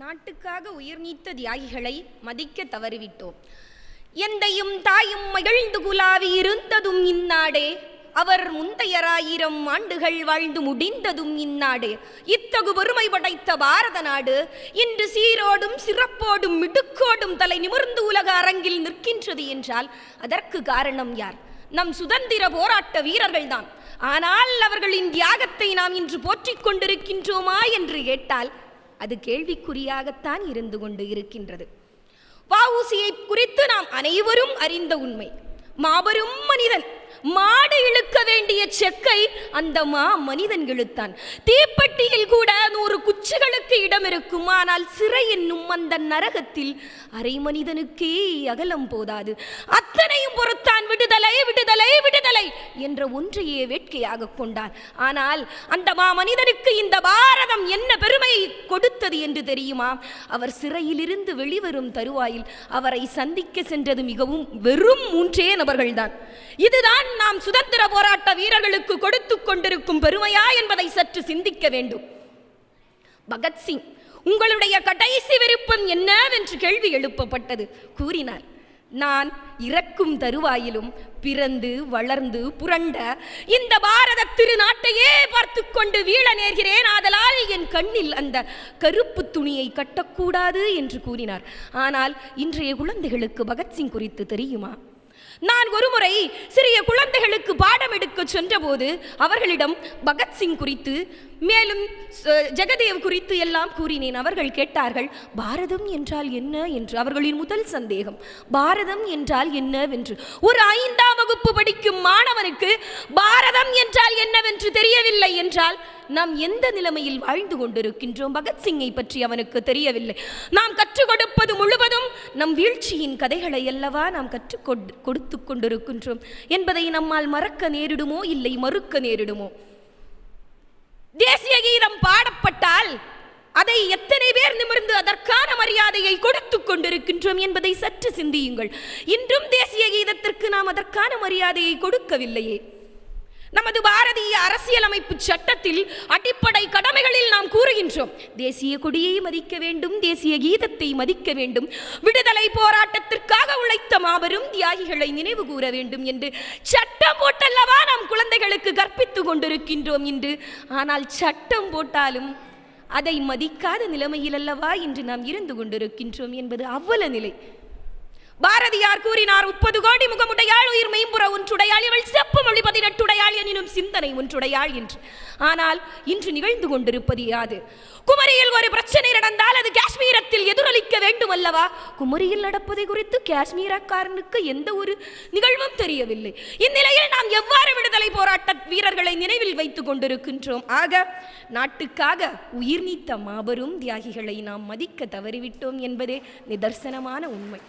நாட்டுக்காக உயிர் நீத்த தியாகிகளை மதிக்க தவறிவிட்டோம். எந்தையும் தாயும் மகிழ்ந்து குலாவி இருந்ததும் இந்நாடே. அவர் முந்தையராயிரம் ஆண்டுகள் வாழ்ந்து முடிந்ததும் இந்நாடு. இத்தகு பெருமை படைத்த பாரத நாடு இன்று சீரோடும் சிறப்போடும் மிடுக்கோடும் தலை நிமிர்ந்து உலக அரங்கில் நிற்கின்றது என்றால் அதற்கு காரணம் யார்? நம் சுதந்திர போராட்ட வீரர்கள்தான் ஆனால் அவர்களின் தியாகத்தை நாம் இன்று போற்றிக் கொண்டிருக்கின்றோமா என்று கேட்டால் அது கேள்விக்குறியாகத்தான் இருந்து கொண்டு இருக்கின்றது. வஉசியை குறித்து நாம் அனைவரும் அறிந்த உண்மை. மாபெரும் மனிதன் மாடு இழுக்க வேண்டிய செக்கை அந்த மா மனிதன் இழுத்தான். தீப்பெட்டியில் கூட நூறு குச்சிகளுக்கு இடம் இருக்கும் ஆனால் சிறை என்னும் அந்த நரகத்தில் அரை மனிதனுக்கே அகலம் போதாது. அத்தனையும் பொறுத்தான் விடுதலை விடுதலை. என்ற ஒன்றையே வேட்கையாக கொண்டான். ஆனால் அந்த மா மனிதனுக்கு இந்த பாரதம் என்ன பெருமையை கொடுத்தது என்று தெரியுமா? அவர் சிறையிலிருந்து வெளிவரும் தருவாயில் அவரை சந்திக்க சென்றது மிகவும் வெறும் மூன்றே நபர்கள்தான். இதுதான் நாம் சுதந்திர போராட்ட வீரர்களுக்கு கொடுத்து கொண்டிருக்கும் பெருமையா என்பதை சற்று சிந்திக்க வேண்டும். பகத்சிங் உங்களுடைய கடைசி விருப்பம் என்னவென்று கேள்வி எழுப்பப்பட்டது. கூறினார் நான் இறக்கும் தருவாயிலும் பிறந்து வளர்ந்து புரண்ட இந்த பாரத திருநாட்டையே பார்த்து கொண்டு வீழ நேர்கிறேன் ஆதலால் என் கண்ணில் அந்த கருப்பு துணியை கட்டக்கூடாது என்று கூறினார். ஆனால் இன்றைய குழந்தைகளுக்கு பகத்சிங் குறித்து தெரியுமா? நான் ஒருமுறை சிறிய குழந்தைகளுக்கு பாட எடுக்க சென்றபோது அவர்களிடம் பகத்சிங் குறித்து மேலும் ஜெகதேவ் குறித்து எல்லாம் கூறினேன் அவர்கள் கேட்டார்கள் பாரதம் என்றால் என்ன என்று அவர்களின் முதல் சந்தேகம் பாரதம் என்றால் என்னவென்று ஒரு ஐந்தாம் வகுப்பு படிக்கும் மாணவனுக்கு பாரதம் என்றால் என்னவென்று தெரியவில்லை என்றால் நாம் எந்த நிலைமையில் வாழ்ந்து கொண்டிருக்கின்றோம் பகத்சிங்கை பற்றி அவனுக்கு தெரியவில்லை நாம் கற்றுக் கொடுப்பது முழுவதும் நம் வீழ்ச்சியின் கதைகளை அல்லவா நாம் கற்றுக் கொடுத்து கொண்டிருக்கின்றோம் என்பதை நம்மால் மறக்க நேர் நேரிடுமோ இல்லை மறுக்க நேரிடுமோ? தேசிய கீதம் பாடப்பட்டால் அதை எத்தனை பேர் நிமிர்ந்து அதற்கான மரியாதையை கொடுத்து கொண்டிருக்கின்றோம் என்பதை சற்று சிந்தியுங்கள். இன்றும் தேசிய கீதத்திற்கு நாம் அதற்கான மரியாதையை கொடுக்கவில்லையே. நமது பாரதிய அரசியலமைப்பு சட்டத்தில் அடிப்படை கடமைகளில் நாம் கூறுகின்றோம். தேசிய கொடியை மதிக்க வேண்டும் தேசிய கீதத்தை மதிக்க வேண்டும். விடுதலை போராட்டத்திற்காக உழைத்த மாபெரும் தியாகிகளை நினைவு கூற வேண்டும் என்று சட்டம் போட்டல்லவா நாம் குழந்தைகளுக்கு கற்பித்துக் கொண்டிருக்கின்றோம் என்று ஆனால் சட்டம் போட்டாலும் அதை மதிக்காத நிலைமையில் அல்லவா இன்று நாம் இருந்து கொண்டிருக்கின்றோம் என்பது அவ்வள நிலை. பாரதியார் கூறினார் முப்பது கோடி முகமுடையாள் உயிர் மெய்ம்புற ஒன்றுடையாள் இவள் செப்பு மொழி பதினெட்டுடையாள் எனினும் சிந்தனை ஒன்றுடையாள் என்று. ஆனால் இன்று நிகழ்ந்து கொண்டிருப்பது யாது? குமரியில் ஒரு பிரச்சனை நடந்தால் அது காஷ்மீரத்தில் எதிரொலிக்க வேண்டும் அல்லவா குமரியில் நடப்பதை குறித்து காஷ்மீரக்காரனுக்கு எந்த ஒரு நிகழ்வும் தெரியவில்லை. இந்நிலையில் நாம் எவ்வாறு விடுதலை போராட்ட வீரர்களை நினைவில் வைத்துக் கொண்டிருக்கின்றோம்? ஆக நாட்டுக்காக உயிர் நீத்த மாபெரும் தியாகிகளை நாம் மதிக்க தவறிவிட்டோம் என்பதே நிதர்சனமான உண்மை.